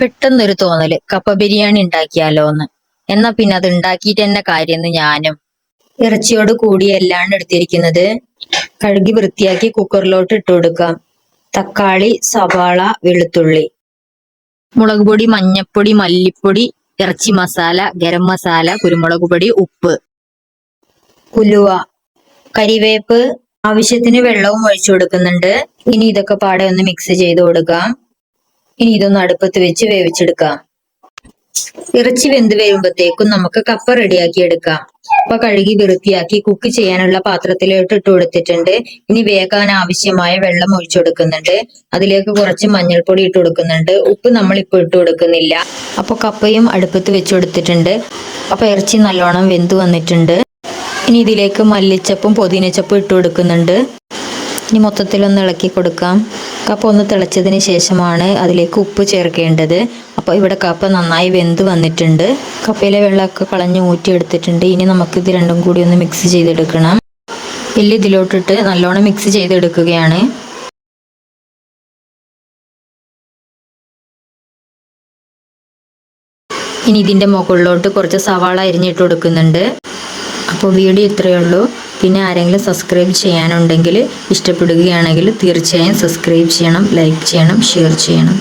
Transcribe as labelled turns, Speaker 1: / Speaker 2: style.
Speaker 1: പെട്ടെന്നൊരു തോന്നൽ. കപ്പ ബിരിയാണി ഉണ്ടാക്കിയാലോ എന്ന് എന്നാ പിന്നെ അത് ഉണ്ടാക്കിയിട്ട് തന്നെ കാര്യമെന്ന് ഞാനും ഇറച്ചിയോട് കൂടി കൂടിയല്ലാണ് എടുത്തിരിക്കുന്നത്. കഴുകി വൃത്തിയാക്കി കുക്കറിലോട്ട് ഇട്ട് കൊടുക്കാം. തക്കാളി സവാള വെളുത്തുള്ളി. മുളക് പൊടി മഞ്ഞപ്പൊടി മല്ലിപ്പൊടി ഇറച്ചി മസാല ഗരം മസാല കുരുമുളക് പൊടി ഉപ്പ്. കുലുവ കരിവേപ്പ് ആവശ്യത്തിന് വെള്ളവും ഒഴിച്ചു കൊടുക്കുന്നുണ്ട്. ഇനി ഇതൊക്കെ പാടെ ഒന്ന് മിക്സ് ചെയ്ത് കൊടുക്കാം. ഇനി ഇതൊന്ന് അടുപ്പത്ത് വെച്ച് വേവിച്ചെടുക്കാം. ഇറച്ചി വെന്ത് വരുമ്പോഴത്തേക്കും നമുക്ക് കപ്പ റെഡിയാക്കി എടുക്കാം. കപ്പ കഴുകി വൃത്തിയാക്കി കുക്ക് ചെയ്യാനുള്ള പാത്രത്തിലോട്ട് ഇട്ട് കൊടുത്തിട്ടുണ്ട്. ഇനി വേകാൻ ആവശ്യമായ വെള്ളം ഒഴിച്ചു കൊടുക്കുന്നുണ്ട്. അതിലേക്ക് കുറച്ച് മഞ്ഞൾപ്പൊടി ഇട്ട് കൊടുക്കുന്നുണ്ട്. ഉപ്പ് നമ്മൾ ഇപ്പോൾ ഇട്ട് കൊടുക്കുന്നില്ല. അപ്പൊ കപ്പയും അടുപ്പത്ത് വെച്ചു കൊടുത്തിട്ടുണ്ട്. അപ്പൊ ഇറച്ചി നല്ലോണം വെന്ത് വന്നിട്ടുണ്ട്. ഇനി ഇതിലേക്ക് മല്ലിച്ചപ്പും പുതിനച്ചപ്പും ഇട്ട് കൊടുക്കുന്നുണ്ട്. ഇനി മൊത്തത്തിലൊന്ന് ഇളക്കി കൊടുക്കാം. കപ്പ ഒന്ന് തിളച്ചതിന് ശേഷമാണ് അതിലേക്ക് ഉപ്പ് ചേർക്കേണ്ടത്. അപ്പോൾ ഇവിടെ കപ്പ നന്നായി വെന്ത് വന്നിട്ടുണ്ട്. കപ്പയിലെ വെള്ളമൊക്കെ കളഞ്ഞ് ഊറ്റിയെടുത്തിട്ടുണ്ട് ഇനി നമുക്ക് ഇത് രണ്ടും കൂടി ഒന്ന് മിക്സ് ചെയ്തെടുക്കണം. എല്ല് ഇതിലോട്ടിട്ട് നല്ലോണം മിക്സ് ചെയ്തെടുക്കുകയാണ്. ഇനി ഇതിന്റെ മുകളിലോട്ട് കുറച്ച് സവാള അരിഞ്ഞിട്ട് കൊടുക്കുന്നുണ്ട്. അപ്പോൾ വീഡിയോ ഇത്രയേ ഉള്ളൂ. പിന്നെ ആരെങ്കിലും സബ്സ്ക്രൈബ് ചെയ്യാനുണ്ടെങ്കിൽ ഇഷ്ടപ്പെടുകയാണെങ്കിൽ തീർച്ചയായും സബ്സ്ക്രൈബ് ചെയ്യണം ലൈക്ക് ചെയ്യണം ഷെയർ ചെയ്യണം.